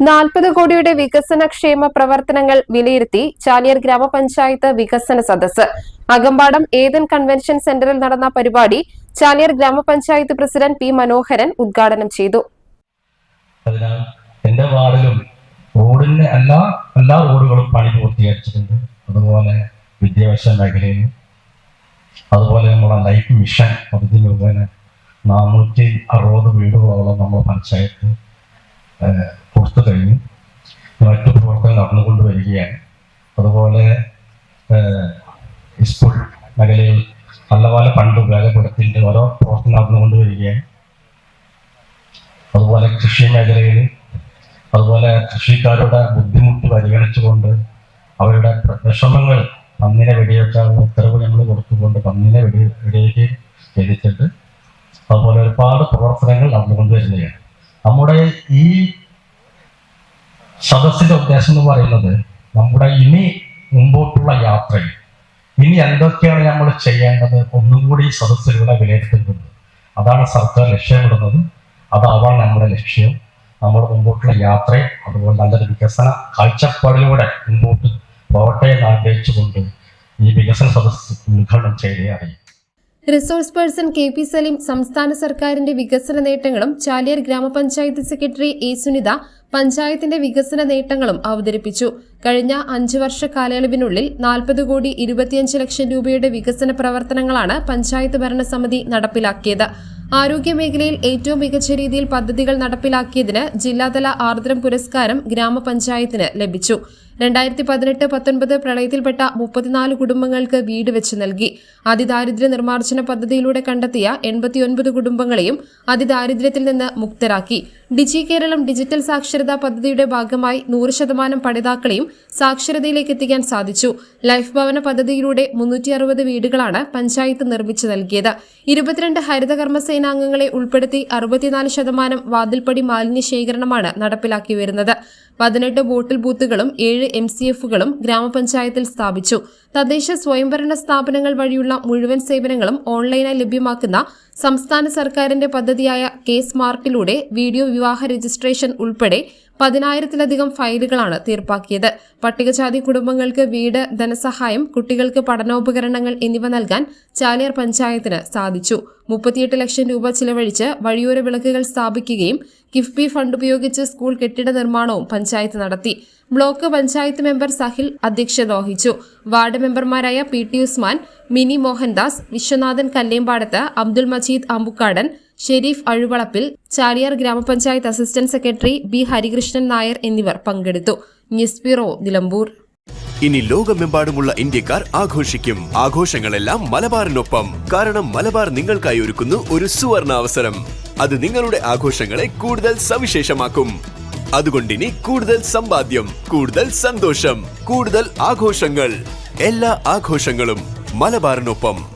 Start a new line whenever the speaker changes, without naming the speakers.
നാൽപ്പത് കോടിയുടെ വികസന ക്ഷേമ പ്രവർത്തനങ്ങൾ വിലയിരുത്തി ചാലിയർ ഗ്രാമപഞ്ചായത്ത് വികസന സദസ് അകമ്പാടം ഏതൻ കൺവെൻഷൻ സെന്ററിൽ നടന്ന പരിപാടി ചാലിയർ ഗ്രാമപഞ്ചായത്ത് പ്രസിഡന്റ് പി മനോഹരൻ ഉദ്ഘാടനം ചെയ്തു.
എന്റെ വാർഡിലും റോഡിന്റെ എല്ലാ എല്ലാ റോഡുകളും പണി പൂർത്തീകരിച്ചിട്ടുണ്ട്. അതുപോലെ വിദ്യാഭ്യാസ മേഖലയിൽ അതുപോലെ നമ്മുടെ ലൈഫ് മിഷൻ പദ്ധതി മുഖേന നാനൂറ്റി അറുപത് വീടുകളോളം നമ്മുടെ പഞ്ചായത്ത് കൊടുത്തു കഴിഞ്ഞു. മറ്റു പ്രവർത്തനം നടന്നുകൊണ്ട് വരികയാണ്. അതുപോലെ സ്കൂൾ മേഖലയിൽ നല്ലപോലെ ഫണ്ട് ഉപയോഗപ്പെടുത്തിയിട്ട് ഓരോ പ്രവർത്തനം നടന്നുകൊണ്ട് വരികയാണ്. അതുപോലെ കൃഷി മേഖലയിൽ അതുപോലെ കൃഷിക്കാരുടെ ബുദ്ധിമുട്ട് പരിഗണിച്ചുകൊണ്ട് അവരുടെ വിഷമങ്ങൾ പന്നിനെ വെടിവെക്കാനുള്ള ഉത്തരവ് ഞങ്ങൾ കൊടുത്തുകൊണ്ട് പന്നിനെ വെടി വെടിവെക്കുകയും ചെയ്തിട്ടുണ്ട് അതുപോലെ ഒരുപാട് പ്രവർത്തനങ്ങൾ നടന്നുകൊണ്ട് വരുന്നതാണ് നമ്മുടെ ഈ സദസ്സിന്റെ ഉദ്ദേശം എന്ന് പറയുന്നത് നമ്മുടെ ഇനി മുമ്പോട്ടുള്ള യാത്രയിൽ ഇനി എന്തൊക്കെയാണ് നമ്മൾ ചെയ്യേണ്ടത് ഒന്നും കൂടി ഈ സദസ്സിലൂടെ വിലയിരുത്തുന്നത്. അതാണ് സർക്കാർ ലക്ഷ്യമിടുന്നത് അതാവാണ് നമ്മുടെ ലക്ഷ്യം. നമ്മൾ മുമ്പോട്ടുള്ള യാത്രയെ അതുപോലെ നല്ലൊരു വികസന കാഴ്ചപ്പാടിലൂടെ മുമ്പോട്ട് പോകട്ടെ എന്ന് ആഗ്രഹിച്ചുകൊണ്ട് ഈ വികസന സദസ്സ് ഉദ്ഘാടനം ചെയ്തേ
resource person K P Saleem സംസ്ഥാന സർക്കാരിന്റെ വികസന നേട്ടങ്ങളും ചാലിയർ ഗ്രാമപഞ്ചായത്ത് സെക്രട്ടറി എ സുനിത പഞ്ചായത്തിന്റെ വികസന നേട്ടങ്ങളും അവതരിപ്പിച്ചു. കഴിഞ്ഞ അഞ്ചു വർഷ കാലയളവിനുള്ളിൽ നാൽപ്പത് കോടി ഇരുപത്തിയഞ്ച് ലക്ഷം രൂപയുടെ വികസന പ്രവർത്തനങ്ങളാണ് പഞ്ചായത്ത് ഭരണസമിതി നടപ്പിലാക്കിയത്. ആരോഗ്യ മേഖലയിൽ ഏറ്റവും മികച്ച രീതിയിൽ പദ്ധതികൾ നടപ്പിലാക്കിയതിന് ജില്ലാതല ആർദ്രം പുരസ്കാരം ഗ്രാമപഞ്ചായത്തിന് ലഭിച്ചു. രണ്ടായിരത്തി പതിനെട്ട് പത്തൊൻപത് പ്രളയത്തിൽപ്പെട്ട മുപ്പത്തിനാല് കുടുംബങ്ങൾക്ക് വീട് വെച്ച് നൽകി. അതിദാരിദ്ര്യ നിർമ്മാർജന പദ്ധതിയിലൂടെ കണ്ടെത്തിയ എൺപത്തിയൊൻപത് കുടുംബങ്ങളെയും അതിദാരിദ്ര്യത്തിൽ നിന്ന് മുക്തരാക്കി. ഡിജി കേരളം ഡിജിറ്റൽ സാക്ഷരതാ പദ്ധതിയുടെ ഭാഗമായി നൂറ് ശതമാനം പഠിതാക്കളെയും സാക്ഷരതയിലേക്ക് എത്തിക്കാൻ സാധിച്ചു. ലൈഫ് ഭവന പദ്ധതിയിലൂടെ മുന്നൂറ്റി അറുപത് വീടുകളാണ് പഞ്ചായത്ത് നിർമ്മിച്ചു നൽകിയത്. ഇരുപത്തിരണ്ട് ഹരിതകർമ്മസേനാംഗങ്ങളെ ഉൾപ്പെടുത്തി അറുപത്തിനാല് ശതമാനം വാതിൽപ്പടി മാലിന്യ ശേഖരണമാണ് നടപ്പിലാക്കി വരുന്നത്. പതിനെട്ട് ബോട്ടിൽ ബൂത്തുകളും ഏഴ് എം സി എഫുകളും ഗ്രാമപഞ്ചായത്തിൽ സ്ഥാപിച്ചു. തദ്ദേശ സ്വയംഭരണ സ്ഥാപനങ്ങൾ വഴിയുള്ള മുഴുവൻ സേവനങ്ങളും ഓൺലൈനായി ലഭ്യമാക്കുന്ന സംസ്ഥാന സർക്കാരിന്റെ പദ്ധതിയായ കെ സ്മാർട്ടിലൂടെ വീഡിയോ വിവാഹ രജിസ്ട്രേഷൻ ഉൾപ്പെടെ പതിനായിരത്തിലധികം ഫയലുകളാണ് തീർപ്പാക്കിയത്. പട്ടികജാതി കുടുംബങ്ങൾക്ക് വീട് ധനസഹായം കുട്ടികൾക്ക് പഠനോപകരണങ്ങൾ എന്നിവ നൽകാൻ ചാലിയാർ പഞ്ചായത്തിന് സാധിച്ചു. മുപ്പത്തിയെട്ട് ലക്ഷം രൂപ ചിലവഴിച്ച് വഴിയോര വിളക്കുകൾ സ്ഥാപിക്കുകയും കിഫ്ബി ഫണ്ട് ഉപയോഗിച്ച് സ്കൂൾ കെട്ടിട നിർമ്മാണവും പഞ്ചായത്ത് നടത്തി. ബ്ലോക്ക് പഞ്ചായത്ത് മെമ്പർ സഹിൽ അധ്യക്ഷത വഹിച്ചു. വാർഡ് മെമ്പർമാരായ P T Usman Mini Mohandas Viswanathan Kallembadath Abdul Majeed Ambukkadan Sherif Azhuvalappil Chaliyar grama panchayat assistant secretary B Harikrishnan Nair എന്നിവർ പങ്കെടുത്തു. News bureau Nilambur.
ഇനി ലോകമെമ്പാടുമുള്ള ഇന്ത്യക്കാർ ആഘോഷിക്കും. ആഘോഷങ്ങളെല്ലാം മലബാറിനൊപ്പം. കാരണം മലബാർ നിങ്ങൾക്കായി ഒരുക്കുന്നു ഒരു സുവർണ അവസരം അത് നിങ്ങളുടെ ആഘോഷങ്ങളെ കൂടുതൽ സവിശേഷമാക്കും. അതുകൊണ്ടിനി കൂടുതൽ സമ്പാദ്യം കൂടുതൽ സന്തോഷം കൂടുതൽ ആഘോഷങ്ങൾ. എല്ലാ ആഘോഷങ്ങളും മലബാറിനൊപ്പം.